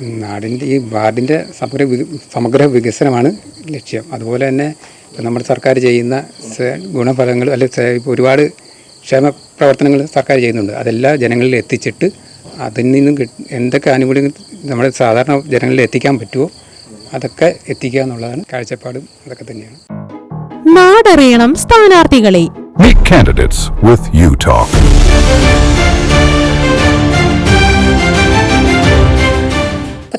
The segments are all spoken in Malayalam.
നാടിന്റെ ഈ വാർഡിന്റെ സമഗ്ര സമഗ്ര വികസനമാണ് ലക്ഷ്യം. അതുപോലെ തന്നെ ഇപ്പം നമ്മുടെ സർക്കാർ ചെയ്യുന്ന ഗുണഫലങ്ങൾ അല്ലെ ഒരുപാട് ക്ഷേമ പ്രവർത്തനങ്ങൾ സർക്കാർ ചെയ്യുന്നുണ്ട്. അതെല്ലാം ജനങ്ങളിൽ എത്തിച്ചിട്ട് അതിൽ നിന്നും എന്തൊക്കെ ആനുകൂല്യങ്ങൾ നമ്മുടെ സാധാരണ ജനങ്ങളിൽ എത്തിക്കാൻ പറ്റുമോ അതൊക്കെ എത്തിക്കുക എന്നുള്ളതാണ് കാഴ്ചപ്പാടും അതൊക്കെ തന്നെയാണ്. നാടറിയണം സ്ഥാനാർത്ഥികളെ. Meet candidates with you Talk.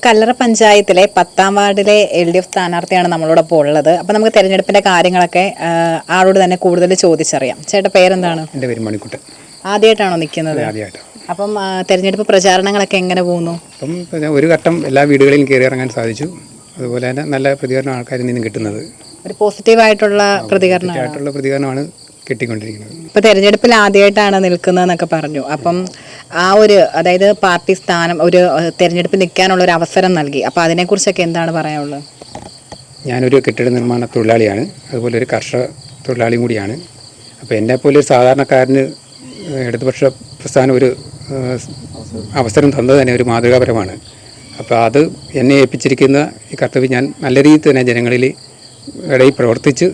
കല്ലറ പഞ്ചായത്തിലെ പത്താം വാർഡിലെ എൽ ഡി എഫ് സ്ഥാനാർത്ഥിയാണ് നമ്മളോടൊപ്പം ഉള്ളത്. അപ്പൊ നമുക്ക് തെരഞ്ഞെടുപ്പിന്റെ കാര്യങ്ങളൊക്കെ ആളോട് തന്നെ കൂടുതൽ ചോദിച്ചറിയാം. ചേട്ടാ പേരെന്താണ്? എന്റെ പേര് മണിക്കുട്ടൻ. ആദ്യമായിട്ടാണോ നിൽക്കുന്നത്? അപ്പം തിരഞ്ഞെടുപ്പ് തെരഞ്ഞെടുപ്പ് പ്രചാരണങ്ങളൊക്കെ എങ്ങനെ പോകുന്നു? അപ്പം ഒരു ഘട്ടം എല്ലാ വീടുകളിലും കയറി ഇറങ്ങാൻ സാധിച്ചു. അതുപോലെ തന്നെ നല്ല പ്രതികരണം ആൾക്കാരിൽ നിന്നും കിട്ടുന്നത്. ഒരു പോസിറ്റീവായിട്ടുള്ള പ്രതികരണമായിട്ടുള്ള പ്രതികരണമാണ് കിട്ടിക്കൊണ്ടിരിക്കുന്നത്. ഇപ്പൊ തെരഞ്ഞെടുപ്പിൽ ആദ്യമായിട്ടാണ് നിൽക്കുന്നതെന്നൊക്കെ പറഞ്ഞു. അപ്പം ആ ഒരു അതായത് പാർട്ടി സ്ഥാനം ഒരു തെരഞ്ഞെടുപ്പ് തെരഞ്ഞെടുപ്പിൽ നിൽക്കാനുള്ള ഒരു അവസരം നൽകി. അപ്പൊ അതിനെക്കുറിച്ചൊക്കെ എന്താണ് പറയാനുള്ളത്? ഞാനൊരു കെട്ടിട നിർമ്മാണ തൊഴിലാളിയാണ്. അതുപോലെ ഒരു കർഷക തൊഴിലാളിയും കൂടിയാണ്. അപ്പോൾ പോലെ ഒരു സാധാരണക്കാരന് ഇടതുപക്ഷ പ്രസ്ഥാനം ഒരു അവസരം തന്നത് തന്നെ ഒരു മാതൃകാപരമാണ്. അപ്പോൾ അത് എന്നെ ഏൽപ്പിച്ചിരിക്കുന്ന ഈ കർത്തവ്യം ഞാൻ നല്ല രീതിയിൽ തന്നെ ജനങ്ങളിൽ ഇടയിൽ പ്രവർത്തിച്ച്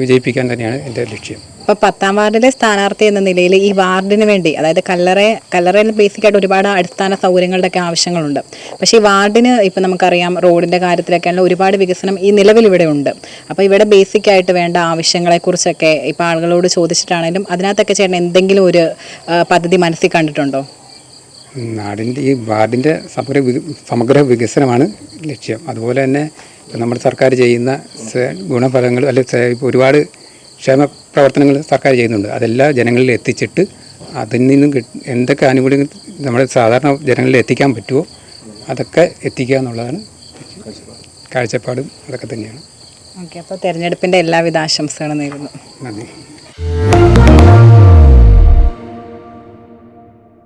വിജയിപ്പിക്കാൻ തന്നെയാണ് എന്റെ ലക്ഷ്യം. ഇപ്പോൾ പത്താം വാർഡിലെ സ്ഥാനാർത്ഥി എന്ന നിലയിൽ ഈ വാർഡിന് വേണ്ടി അതായത് കല്ലറ കല്ലറയിൽ ബേസിക് ആയിട്ട് ഒരുപാട് അടിസ്ഥാന സൗകര്യങ്ങളുടെ ഒക്കെ ആവശ്യങ്ങളുണ്ട്. പക്ഷേ ഈ വാർഡിന് ഇപ്പം നമുക്കറിയാം റോഡിന്റെ കാര്യത്തിലൊക്കെയുള്ള ഒരുപാട് വികസനം ഈ നിലവിൽ ഇവിടെ ഉണ്ട്. അപ്പോൾ ഇവിടെ ബേസിക്കായിട്ട് വേണ്ട ആവശ്യങ്ങളെക്കുറിച്ചൊക്കെ ഇപ്പോൾ ആളുകളോട് ചോദിച്ചിട്ടാണെങ്കിലും അതിനകത്തൊക്കെ ചേട്ടൻ എന്തെങ്കിലും ഒരു പദ്ധതി മനസ്സിൽ കണ്ടിട്ടുണ്ടോ? നാടിന്റെ ഈ വാർഡിന്റെ സമഗ്ര സമഗ്ര വികസനമാണ് ലക്ഷ്യം. അതുപോലെ തന്നെ നമ്മുടെ സർക്കാർ ചെയ്യുന്ന ഗുണഫലങ്ങൾ അല്ലെ ഇപ്പോൾ ഒരുപാട് ക്ഷേമ പ്രവർത്തനങ്ങൾ സർക്കാർ ചെയ്യുന്നുണ്ട്. അതെല്ലാം ജനങ്ങളിൽ എത്തിച്ചിട്ട് അതിൽ നിന്നും എന്തൊക്കെ ആനുകൂല്യങ്ങൾ നമ്മുടെ സാധാരണ ജനങ്ങളിൽ എത്തിക്കാൻ പറ്റുമോ അതൊക്കെ എത്തിക്കുക എന്നുള്ളതാണ് കാഴ്ചപ്പാടും അതൊക്കെ തന്നെയാണ്. ഓക്കെ അപ്പോൾ തിരഞ്ഞെടുപ്പിന്റെ എല്ലാവിധ ആശംസകളും നേരുന്നു. നന്ദി.